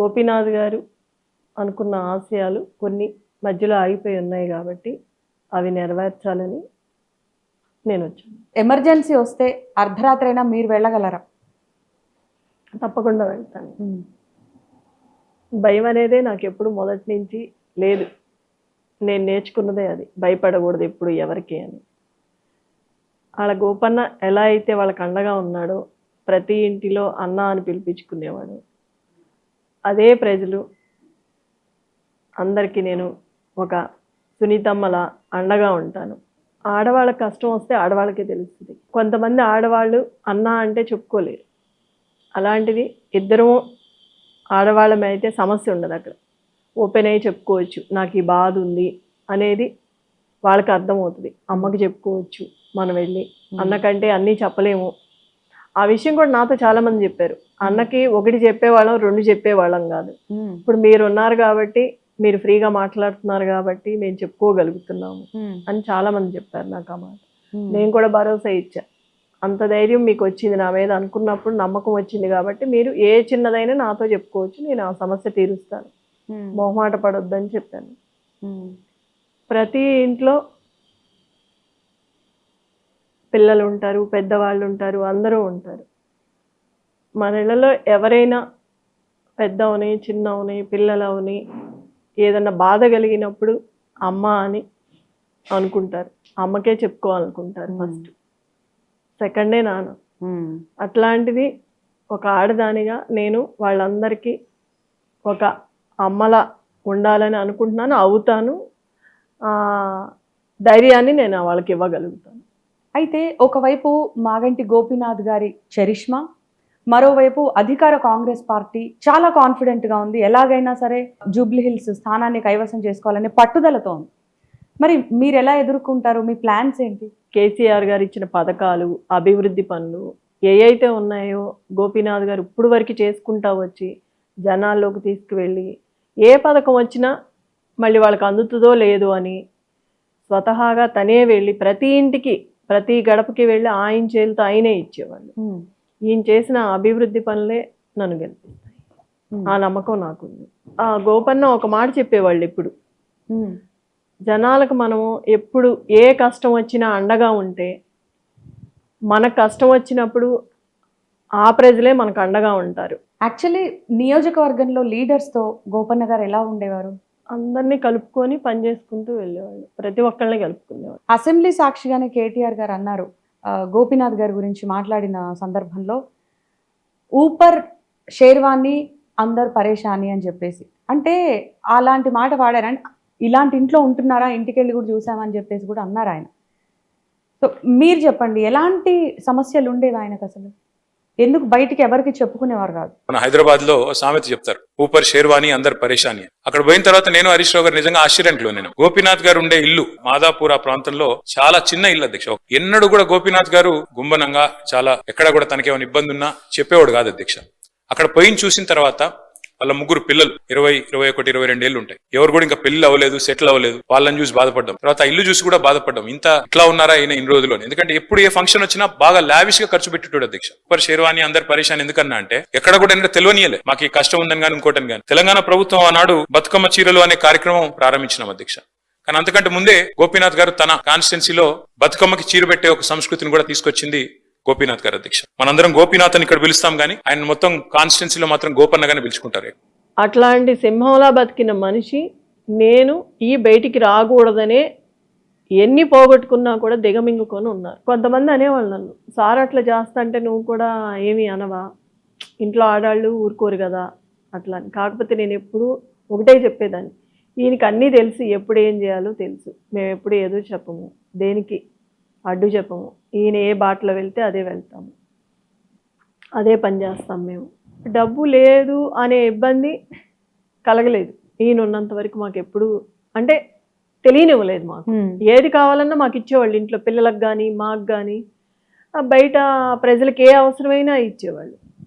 గోపీనాథ్ గారు అనుకున్న ఆశయాలు కొన్ని మధ్యలో ఆగిపోయి ఉన్నాయి కాబట్టి అవి నెరవేర్చాలని నేను వచ్చాను. ఎమర్జెన్సీ వస్తే అర్ధరాత్రి అయినా మీరు వెళ్ళగలరా? తప్పకుండా వెళ్తాను. భయం అనేదే నాకు ఎప్పుడు మొదటి నుంచి లేదు. నేను నేర్చుకున్నదే అది. భయపడకూడదు ఎప్పుడు ఎవరికి అని. వాళ్ళ గోపన్న ఎలా అయితే వాళ్ళకి అండగా ఉన్నాడో ప్రతి ఇంటిలో అన్న అని పిలిపించుకునేవాడు. అదే ప్రజలు. అందరికీ నేను ఒక సునీతమ్మలా అండగా ఉంటాను. ఆడవాళ్ళకి కష్టం వస్తే ఆడవాళ్ళకే తెలుస్తుంది. కొంతమంది ఆడవాళ్ళు అన్న అంటే చెప్పుకోలేరు. అలాంటిది ఇద్దరం ఆడవాళ్ళమే అయితే సమస్య ఉండదు అక్కడ. ఓపెన్ అయ్యి చెప్పుకోవచ్చు నాకు ఈ బాధ ఉంది అనేది వాళ్ళకి అర్థమవుతుంది. అమ్మకి చెప్పుకోవచ్చు మనం వెళ్ళి అన్నకంటే అన్నీ చెప్పలేము. ఆ విషయం కూడా నాతో చాలా మంది చెప్పారు. అన్నకి ఒకటి చెప్పేవాళ్ళం రెండు చెప్పేవాళ్ళం కాదు. ఇప్పుడు మీరు ఉన్నారు కాబట్టి మీరు ఫ్రీగా మాట్లాడుతున్నారు కాబట్టి మేము చెప్పుకోగలుగుతున్నాము అని చాలా మంది చెప్పారు నాకు ఆ మాట. నేను కూడా భరోసా ఇచ్చా. అంత ధైర్యం మీకు వచ్చింది నా మీద అనుకున్నప్పుడు నమ్మకం వచ్చింది కాబట్టి మీరు ఏ చిన్నదైనా నాతో చెప్పుకోవచ్చు నేను ఆ సమస్య తీరుస్తాను. మొహమాట పడొద్దని చెప్పాను. ప్రతి ఇంట్లో పిల్లలు ఉంటారు పెద్దవాళ్ళు ఉంటారు అందరూ ఉంటారు. మన ఇళ్ళలో ఎవరైనా పెద్దవని చిన్నవని పిల్లలవని ఏదన్నా బాధ కలిగినప్పుడు అమ్మ అని అనుకుంటారు. అమ్మకే చెప్పుకోవాలనుకుంటారు ఫస్ట్. సెకండే నాన్న. అట్లాంటిది ఒక ఆడదానిగా నేను వాళ్ళందరికీ ఒక అమ్మలా ఉండాలని అనుకుంటున్నాను అవుతాను. ధైర్యాన్ని నేను వాళ్ళకి ఇవ్వగలుగుతాను. అయితే ఒకవైపు మాగంటి గోపీనాథ్ గారి చరిష్మా మరోవైపు అధికార కాంగ్రెస్ పార్టీ చాలా కాన్ఫిడెంట్గా ఉంది. ఎలాగైనా సరే జూబ్లీ హిల్స్ స్థానాన్ని కైవసం చేసుకోవాలనే పట్టుదలతో ఉంది. మరి మీరు ఎలా ఎదుర్కొంటారు? మీ ప్లాన్స్ ఏంటి? కేసీఆర్ గారు ఇచ్చిన పథకాలు అభివృద్ధి పనులు ఏ అయితే ఉన్నాయో గోపీనాథ్ గారు ఇప్పుడు వరకు చేసుకుంటా వచ్చి జనాల్లోకి తీసుకువెళ్ళి ఏ పథకం వచ్చినా మళ్ళీ వాళ్ళకి అందుతుందో లేదో అని స్వతహాగా తనే వెళ్ళి ప్రతి ఇంటికి ప్రతి గడపకి వెళ్ళి ఆయన చేతులతో ఆయనే ఇచ్చేవాళ్ళు. ఈయన చేసిన అభివృద్ధి పనులే నన్ను గెలిపిస్తాయి. ఆ నమ్మకం నాకుంది. ఆ గోపన్న ఒక మాట చెప్పేవాళ్ళు ఇప్పుడు. జనాలకు మనము ఎప్పుడు ఏ కష్టం వచ్చినా అండగా ఉంటే మనకు కష్టం వచ్చినప్పుడు ఆ ప్రజలే మనకు అండగా ఉంటారు. యాక్చువల్లీ నియోజకవర్గంలో లీడర్స్తో గోపన్న గారు ఎలా ఉండేవారు? అందరినీ కలుపుకొని పని చేసుకుంటూ వెళ్ళేవాళ్ళు. ప్రతి ఒక్కళ్ళని కలుపుకునేవాళ్ళు. అసెంబ్లీ సాక్షిగానే కేటీఆర్ గారు అన్నారు గోపీనాథ్ గారి గురించి మాట్లాడిన సందర్భంలో ఊపర్ షేర్వాణి అందరు పరేషాని అని చెప్పేసి. అంటే అలాంటి మాట వాడారని ఇలాంటి ఇంట్లో ఉంటున్నారా? ఇంటికి వెళ్ళి కూడా చూసామని చెప్పేసి కూడా అన్నారు ఆయన. సో మీరు చెప్పండి ఎలాంటి సమస్యలు ఉండేవి ఆయనకు అసలు? ఎందుకు బయటికి ఎవరికి చెప్పుకునేవారు కాదు. మన హైదరాబాద్లో సామెత చెప్తారు ఊపర్ షేర్వాణి అందరు పరేషాని అక్కడ పోయిన తర్వాత నేను హరీష్ రావు గారు నిజంగా ఆశ్చర్యంలో నేను. గోపీనాథ్ గారు ఉండే ఇల్లు మాదాపూర్ ఆ ప్రాంతంలో చాలా చిన్న ఇల్లు అధ్యక్ష. ఎన్నడూ కూడా గోపీనాథ్ గారు గుంబనంగా చాలా ఎక్కడ కూడా తనకేమైనా ఇబ్బంది ఉన్నా చెప్పేవాడు కాదు అధ్యక్ష. అక్కడ పోయిన చూసిన తర్వాత వాళ్ళ ముగ్గురు పిల్లలు ఇరవై ఇరవై ఒకటి ఇరవై రెండు ఏళ్ళు ఉంటాయి. ఎవరు కూడా ఇంకా పెళ్ళి అవ్వలేదు సెటిల్ అవ్వలేదు. వాళ్ళని చూసి బాధపడ్డాం. తర్వాత ఇల్లు చూసి కూడా బాధపడ్డాం. ఇంత ఇట్లా ఉన్నారా ఈయన ఇన్ని రోజులు ఎందుకంటే ఎప్పుడు ఏ ఫంక్షన్ వచ్చినా బాగా లావిష్గా ఖర్చు పెట్టేటోడు అధ్యక్ష. సూపర్ షేర్వాణి అందరు పరిశాన్ ఎందుకన్నా అంటే ఎక్కడ కూడా ఏంటంటే తెలియనియలే మాకు ఈ కష్టం ఉందని కానీ ఇంకోటని కానీ. తెలంగాణ ప్రభుత్వం ఆనాడు బతుకమ్మ చీరలు అనే కార్యక్రమం ప్రారంభించినాం అధ్యక్ష. కానీ అంతకంటే ముందే గోపీనాథ్ గారు తన కాన్స్టిట్యున్సీలో బతుకమ్మకి చీర పెట్టే ఒక సంస్కృతిని కూడా తీసుకొచ్చింది గోపీనాథ్ గారు అధ్యక్ష. మనందరం గోపీనాథ్ అని ఇక్కడ పిలుస్తాం కానీ ఆయన మొత్తం కాన్స్టిట్యున్సీలో మాత్రం గోపన్నగానే పిలుచుకుంటారు. అట్లాంటి సింహంలా బతికిన మనిషి నేను ఈ బయటికి రాకూడదనే ఎన్ని పోగొట్టుకున్నా కూడా దిగమింగుకొని ఉన్నారు. కొంతమంది అనేవాళ్ళు నన్ను సార్ అట్లా చేస్తా అంటే నువ్వు కూడా ఏమి అనవా? ఇంట్లో ఆడాళ్ళు ఊరుకోరు కదా? అట్లా అని. కాకపోతే నేను ఎప్పుడు ఒకటే చెప్పేదాన్ని. ఈయనకి అన్నీ తెలుసు ఎప్పుడు ఏం చేయాలో తెలుసు. మేము ఎప్పుడు ఏదో చెప్పము. దేనికి? అడ్డు చెప్పము. ఈయన ఏ బాటలో వెళ్తే అదే వెళ్తాము. అదే పని చేస్తాం మేము. డబ్బు లేదు అనే ఇబ్బంది కలగలేదు. ఈయన ఉన్నంత వరకు మాకు ఎప్పుడు అంటే తెలియనివ్వలేదు మాకు. ఏది కావాలన్నా మాకు ఇచ్చేవాళ్ళు ఇంట్లో పిల్లలకు కానీ మాకు కానీ బయట ప్రజలకు ఏ అవసరమైనా ఇచ్చేవాళ్ళు.